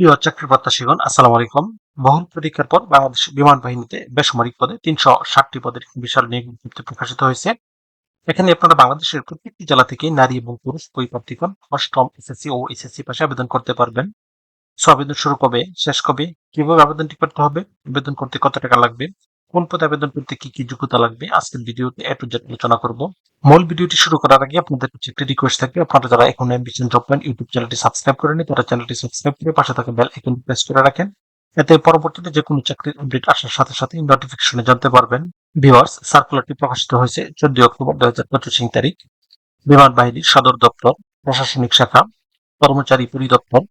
প্রিয় চাকরি প্রত্যাশীগণ, আসসালামু আলাইকুম। বহুল প্রতীক্ষার পর বাংলাদেশ বিমান বাহিনীতে বেসামরিক পদে তিনশো ষাটটি পদের বিশাল নিয়োগ প্রকাশিত হয়েছে। এখানে আপনারা বাংলাদেশের প্রত্যেকটি জেলা থেকে নারী এবং পুরুষ বই প্রার্থীগণ অষ্টম এসএসসি ও এসএসসি পাশে আবেদন করতে পারবেন। সো আবেদন শুরু কবে, শেষ কবে, কীভাবে আবেদনটি করতে হবে, আবেদন করতে কত টাকা লাগবে কোন পদে আবেদন করতে কি কি যোগ্যতা লাগবে, আজকের ভিডিওতে এ টু আলোচনা করব। মূল ভিডিওটি শুরু করার আগে আপনাদের কাছে একটি রিকোয়েস্ট থাকবে আপনারা যারা এখন এমবিশন জব পয়েন্ট ইউটিউব চ্যানেলটি সাবস্ক্রাইব করেনি তারা চ্যানেলটি সাবস্ক্রাইব করে পাশে থাকা বেল আইকন প্রেস করে রাখেন। এতে পরবর্তীতে যে কোনো চাকরির আপডেট আসার সাথে সাথে নোটিফিকেশনে জানতে পারবেন। ভিউয়ার্স সার্কুলারটি প্রকাশিত হয়েছে চোদ্দ অক্টোবর দুই হাজার পঁচিশ তারিখ। বিমান বাহিনীর সদর দপ্তর, প্রশাসনিক শাখা, কর্মচারী পরিদপ্তর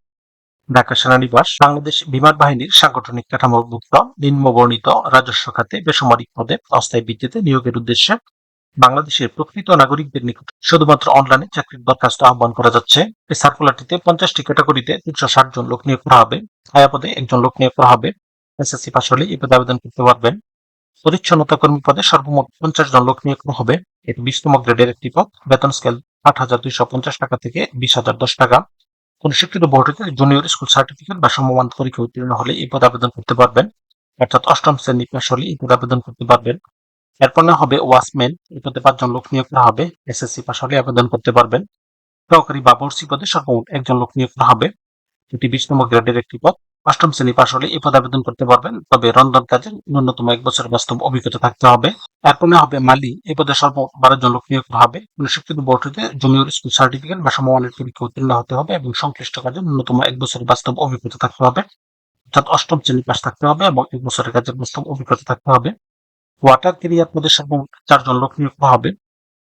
ঢাকা সেনানিবাস বাংলাদেশ বিমান বাহিনীর সাংগঠনিক কাঠামোভুক্ত নিম্নবর্ণিত রাজস্ব খাতে বেসামরিক পদে অস্থায়ী ভিত্তিতে নিয়োগের উদ্দেশ্যে বাংলাদেশের প্রকৃত নাগরিকদের নিকট শুধুমাত্র অনলাইনে চাকরির দরখাস্ত আহ্বান করা যাচ্ছে। এই সার্কুলারটিতে পঞ্চাশটি ক্যাটাগরিতে তিনশো ষাট জন লোক নিয়োগ করা হবে। আয়া পদে একজন লোক নিয়োগ করা হবে। এসএসসি পাশ হলে এই পদে আবেদন করতে পারবেন। পরিচ্ছন্নতা কর্মী পদে সর্বমোট পঞ্চাশ জন লোক নিয়োগ হবে। এটি বিশতম গ্রেডের একটি পদ। বেতন স্কেল আট হাজার দুইশো পঞ্চাশ টাকা থেকে বিশ হাজার দশ টাকা। কোন স্বীকৃত বোর্ড হতে জুনিয়র স্কুল সার্টিফিকেট বা সমমান পরীক্ষা উত্তীর্ণ হলে এই পদ আবেদন করতে পারবেন। অর্থাৎ অষ্টম শ্রেণি পাশ হলে এই পদ আবেদন করতে পারবেন। এরপর না হবে ওয়াচম্যান। এই পদে পাঁচজন লোক নিয়োগ করা হবে। এসএসসি পাশ হলে আবেদন করতে পারবেন। সহকারী বা বর্ষি পদে সর্বমোট একজন লোক নিয়োগ করা হবে। এটি বিশ নম্বর গ্রেডের একটি পদ। অষ্টম শ্রেণি পাশ হলে এই পদ আবেদন করতে পারবেন। তবে রন্ধন কাজে ন্যূনতম এক বছরের বাস্তব অভিজ্ঞতা থাকতে হবে। এরপর হবে মালি। এই পদে সর্বমোট বারো জন লোক নিয়োগ করা হবে। স্বীকৃত বোর্ড হতে জুনিয়র স্কুল সার্টিফিকেট বা সমমানের পরীক্ষা উত্তীর্ণ হতে হবে এবং সংশ্লিষ্ট কাজে ন্যূনতম এক বছরের বাস্তব অভিজ্ঞতা থাকতে হবে। অর্থাৎ অষ্টম শ্রেণি পাশ থাকতে হবে এবং এক বছরের কাজের বাস্তব অভিজ্ঞতা থাকতে হবে। ওয়াটার কেরিয়ার পদে সর্বমোট চারজন লোক নিয়োগ করা হবে।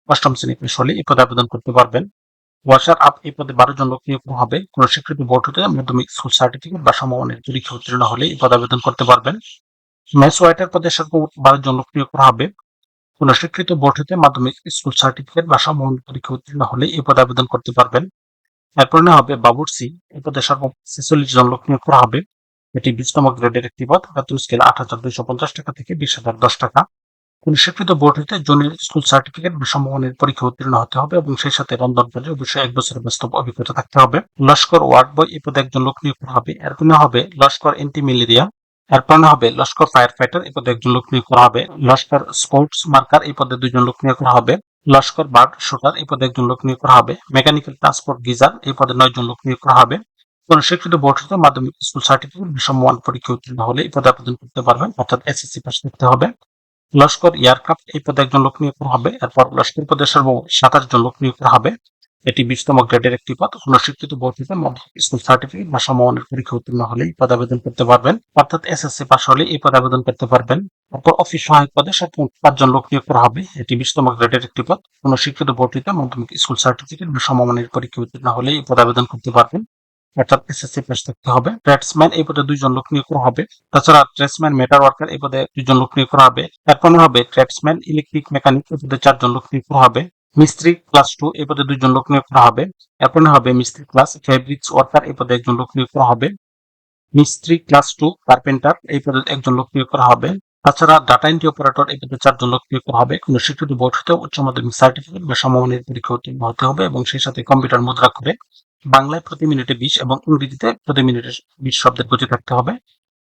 অষ্টম শ্রেণি পাশ হলে এই পদে আবেদন করতে পারবেন। ওয়াশার আপ এই পদে বারো জন লোক নিয়োগ হবে। কোন স্বীকৃত বোর্ড হতে মাধ্যমিক স্কুল সার্টিফিকেট বা সমমানের পরীক্ষা উত্তীর্ণ হলে এই পদে আবেদন করতে পারবেন। মেস ওয়াইটার পদে সর্বমোট বারো জন লোক নিয়োগ করা হবে। কোন স্বীকৃত বোর্ড হতে মাধ্যমিক স্কুল সার্টিফিকেট বা সমমান পরীক্ষা উত্তীর্ণ হলে এই পদে আবেদন করতে পারবেন। এরপর না হবে বাবুরসি এই পদে সর্বমোট ছেচল্লিশ জন লোক নিয়োগ করা হবে। এটি বিশ বিশতম গ্রেডের একটি পদ। বেতন স্কেল আট হাজার দুইশো পঞ্চাশ টাকা থেকে বিশ হাজার দশ টাকা। কোন স্বীকৃত বোর্ড হতে জুনিয়র স্কুল সার্টিফিকেট বা পরীক্ষা উত্তীর্ণ হতে হবে এবং সেই সাথে রন্ধন কাজে অবশ্যই এক বছরের বাস্তব অভিজ্ঞতা থাকতে হবে। লস্কর ওয়ার্ড বয় এই পদে একজন লোক নিয়োগ করা হবে। এরপর না হবে লস্কর এন্টি ম্যালেরিয়া এরপর হবে লস্কর ফায়ার ফাইটার এই পদে একজন লোক নিয়োগ করা হবে। লস্কর স্পোর্টস মার্কার এই পদে দুজন লোক নিয়োগ করা হবে। লস্কর বার্ড শুটার, এই পদে একজন লোক নিয়োগ করা হবে। মেকানিক্যাল ট্রান্সপোর্ট গিজার এই পদে নয় জন লোক নিয়োগ করা হবে। কোন স্বীকৃত বোর্ড হতে মাধ্যমিক স্কুল সার্টিফিকেট সমমান পরীক্ষা উত্তীর্ণ হলে এই পদে আবেদন করতে পারবেন, অর্থাৎ এসএসসি পাস করতে হবে। লস্কর এয়ারক্রাফট এই পদে একজন লোক নিয়োগ করা হবে। এরপর লস্কর পদে সর্বমোট সাতাশ জন লোক নিয়োগ করা হবে। এটি বিশতম গ্রেডের একটি পদ। কোন বোর্ড থেকে স্কুল সার্টিফিকেট বা সমমানের পরীক্ষা উত্তীর্ণ হলে এই পদে আবেদন করতে পারবেন। অর্থাৎ এস এস এসএসসি পাশ হলে এই পদে আবেদন করতে পারবেন। তারপর অফিস সহায়ক পদে পাঁচজন লোক নিয়োগ করা হবে। এটি বিশতম গ্রেডের একটি পদ। কোন স্বীকৃত বোর্ড মাধ্যমিক স্কুল সার্টিফিকেট বা সমমানের পরীক্ষা উত্তীর্ণ হলে এই পদে আবেদন করতে পারবেন। অর্থাৎ এসএসসি পাস থাকতে হবে। ট্রেডসম্যান এই পদে দুইজন লোক নিয়োগ করা হবে। তাছাড়া ট্রেডসম্যান মেটার ওয়ার্কার এই পদে দুইজন লোক নিয়োগ করা হবে। এরপর হবে ট্রেডসম্যান ইলেকট্রিক মেকানিক এই পদে চারজন লোক নিয়োগ করা হবে। মিস্ত্রি ক্লাস টু এই পদে দুইজন লোক নিয়োগ করা হবে। এরপর হবে মিস্ত্রি ক্লাস ফেব্রিক্স ওয়ার্কার এই পদে একজন লোক নিয়োগ করা হবে। মিস্ত্রি ক্লাস টু কার্পেন্টার এই পদে একজন লোক নিয়োগ করা হবে। তাছাড়া ডাটা এন্ট্রি অপারেটর এই লোক নিয়োগ করা হবে। কোন স্বীকৃত বোর্ড হতে উচ্চ মাধ্যমিক সার্টিফিকেট বা সমমানের পরীক্ষা উত্তীর্ণ হতে হবে এবং সেই সাথে কম্পিউটার মুদ্রা করে বাংলায় প্রতি মিনিটে বিশ এবং ইংরেজিতে প্রতি মিনিটে বিশ শব্দের গতি থাকতে হবে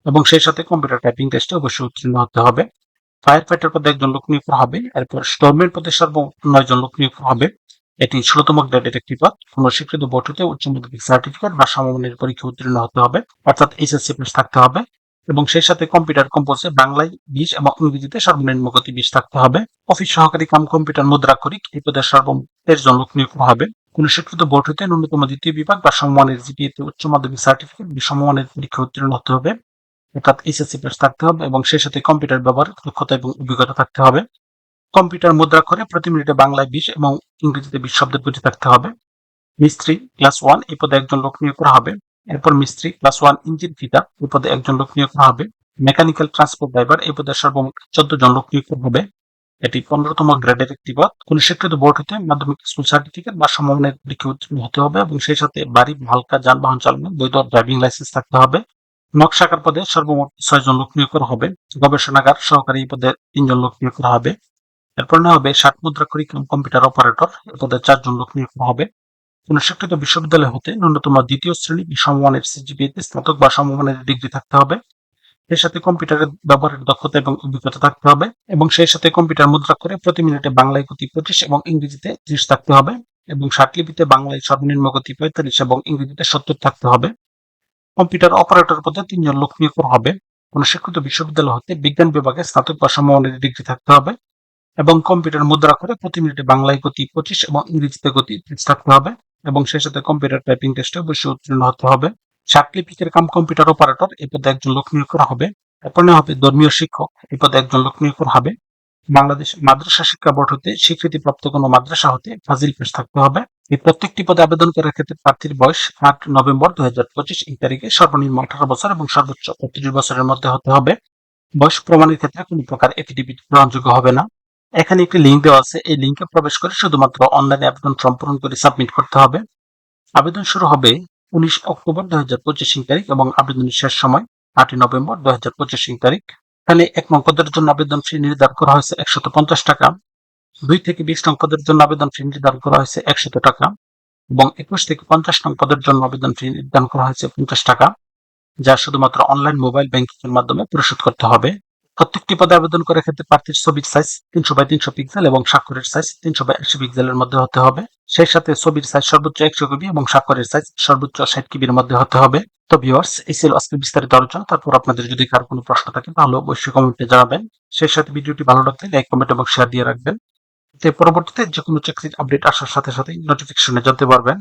এবং সেই সাথে কম্পিউটার টাইপিং টেস্টে অবশ্যই উত্তীর্ণ হতে হবে। ফায়ার ফাইটার পদে একজন লোক নিয়োগ হবে, এরপর স্টোরম্যান পদে সর্বমোট নয় জন লোক নিয়োগ হবে। এটি ষোলতম গ্রেডের একটি পদ। কোন স্বীকৃত বোর্ড হতে উচ্চ মাধ্যমিক সার্টিফিকেট বা সমমানের পরীক্ষা উত্তীর্ণ হতে হবে, অর্থাৎ এইচএসসি পাস থাকতে হবে। এবং সেই সাথে কম্পিউটার কম্পোজে বাংলায় বিশ এবং ইংরেজিতে সর্বনিম্ন গতি বিশ থাকতে হবে। অফিস সহকারী কাম কম্পিউটার মুদ্রা করিক এই পদে সর্বমোট তেইশ জন লোক নিয়োগ করা হবে। কোন স্বীকৃত বোর্ড হতে ন্যূনতম দ্বিতীয় বিভাগ বা সমমানের জিপিএতে উচ্চ মাধ্যমিক সার্টিফিকেট সমমানের পরীক্ষা উত্তীর্ণ হতে হবে। অর্থাৎ এসএসসি পাস থাকতে হবে এবং সেই সাথে কম্পিউটার ব্যবহার, দক্ষতা এবং অভিজ্ঞতা থাকতে হবে। কম্পিউটার মুদ্রা করে প্রতি মিনিটে বাংলায় বিশ এবং ইংরেজিতে বিশ শব্দের বুঝে থাকতে হবে। মিস্ত্রি ক্লাস ওয়ান এই পদে একজন লোক নিয়োগ করা হবে। এরপর মিস্ত্রি ক্লাস ওয়ান ইঞ্জিন ফিটা এই পদে একজন লোক নিয়োগ করা হবে। মেকানিক্যাল ট্রান্সপোর্ট ড্রাইভার এই পদে সর্বমোট চোদ্দ জন লোক নিয়োগ করা হবে। এটি পনেরোতম গ্রেডের একটি পদ। কোন স্বীকৃত বোর্ড হতে, মাধ্যমিক স্কুল সার্টিফিকেট বা সমমানের পরীক্ষা উত্তীর্ণ হতে হবে এবং সেই সাথে বাড়ি, হালকা যানবাহন চালানো, বৈধ ড্রাইভিং লাইসেন্স থাকতে হবে। নকশাকার পদে সর্বমোট ছয় জন লোক নিয়োগ করা হবে। গবেষণাগার সহকারী পদে তিনজন লোক নিয়োগ করা হবে। এরপর না হবে ষাট মুদ্রা করি কম্পিউটার অপারেটর এ পদে চারজন লোক নিয়োগ করা হবে। কোন বিশ্ববিদ্যালয় হতে ন্যূনতম দ্বিতীয় শ্রেণি সমমানের সিজিপিএতে স্নাতক বা সমমানের ডিগ্রি থাকতে হবে। এর সাথে কম্পিউটারের ব্যবহারের দক্ষতা এবং অভিজ্ঞতা থাকতে হবে এবং সেই সাথে কম্পিউটার মুদ্রা করে প্রতি মিনিটে বাংলায় গতি পঁচিশ এবং ইংরেজিতে ত্রিশ থাকতে হবে এবং ষাটলিপিতে বাংলায় সর্বনিম্ন গতি পঁয়তাল্লিশ এবং ইংরেজিতে সত্তর থাকতে হবে। কম্পিউটার অপারেটর পদে তিনজন লোক নিয়োগ হবে। কোন বিশ্ববিদ্যালয় হতে বিজ্ঞান বিভাগে স্নাতক বা সমমানের ডিগ্রি থাকতে হবে এবং কম্পিউটার মুদ্রা করে প্রতি মিনিটে বাংলায় গতি পঁচিশ এবং ইংরেজিতে গতি ত্রিশ থাকতে হবে। এবং সেই সাথে কম্পিউটার টাইপিং টেস্টে অবশ্যই উত্তীর্ণ হতে হবে। সাতলিপিকের কাম কম্পিউটার অপারেটর এই পদে একজন লোক নিয়োগ করা হবে। এরপর নেওয়া হবে ধর্মীয় শিক্ষক, এই পদে একজন লোক নিয়োগ করা হবে। বাংলাদেশ মাদ্রাসা শিক্ষা বোর্ড হতে স্বীকৃতিপ্রাপ্ত কোনো মাদ্রাসা হতে ফাজিল পেশ থাকতে হবে। এই প্রত্যেকটি পদে আবেদন করার ক্ষেত্রে প্রার্থীর বয়স আট নভেম্বর দুই হাজার পঁচিশ, এই তারিখে সর্বনিম্ন আঠারো বছর এবং সর্বোচ্চ পঁয়ত্রিশ বছরের মধ্যে হতে হবে। বয়স প্রমাণের ক্ষেত্রে কোনো প্রকার এফিডেভিট গ্রহণযোগ্য হবে না। এখানে একটি লিঙ্ক দেওয়া আছে। এই লিঙ্কে প্রবেশ করে শুধুমাত্র অনলাইনে আবেদন সম্পূর্ণ করে সাবমিট করতে হবে। আবেদন শুরু হবে উনিশ অক্টোবর দুই হাজার পঁচিশ তারিখ এবং আবেদনের শেষ সময় আটই নভেম্বর দুই হাজার পঁচিশ তারিখ। এখানে এক পদের জন্য আবেদন ফি নির্ধারণ করা হয়েছে একশত পঞ্চাশ টাকা। দুই থেকে বিশ নং পদের জন্য আবেদন ফি নির্ধারণ করা হয়েছে একশত টাকা এবং একুশ থেকে পঞ্চাশ নং পদের জন্য আবেদন ফি নির্ধারণ করা হয়েছে পঞ্চাশ টাকা, যা শুধুমাত্র অনলাইন মোবাইল ব্যাংকিং এর মাধ্যমে পরিশোধ করতে হবে। প্রত্যেকটি পদে আবেদন করার ক্ষেত্রে প্রার্থীর ছবির সাইজ তিনশো বাই তিনশো পিক্সেল এবং স্বাক্ষরের সাইজ তিনশো বাই একশো পিক্সেলের মধ্যে হতে হবে। সেই সাথে ছবির সাইজ সর্বোচ্চ একশো কেবি এবং স্বাক্ষরের সাইজ সর্বোচ্চ ষাট কেবির মধ্যে হতে হবে। তো ভিউয়ার্স এই ছিল আজকে বিস্তারিত আলোচনা। তারপর আপনাদের যদি কারও কোনো প্রশ্ন থাকে, তাহলে অবশ্যই কমেন্টে জানাবেন। সেই সাথে ভিডিওটি ভালো লাগলে লাইক, কমেন্ট এবং শেয়ার দিয়ে রাখবেন। এতে পরবর্তীতে যে কোনো চাকরির আপডেট আসার সাথে সাথে নোটিফিকেশনে জানতে পারবেন।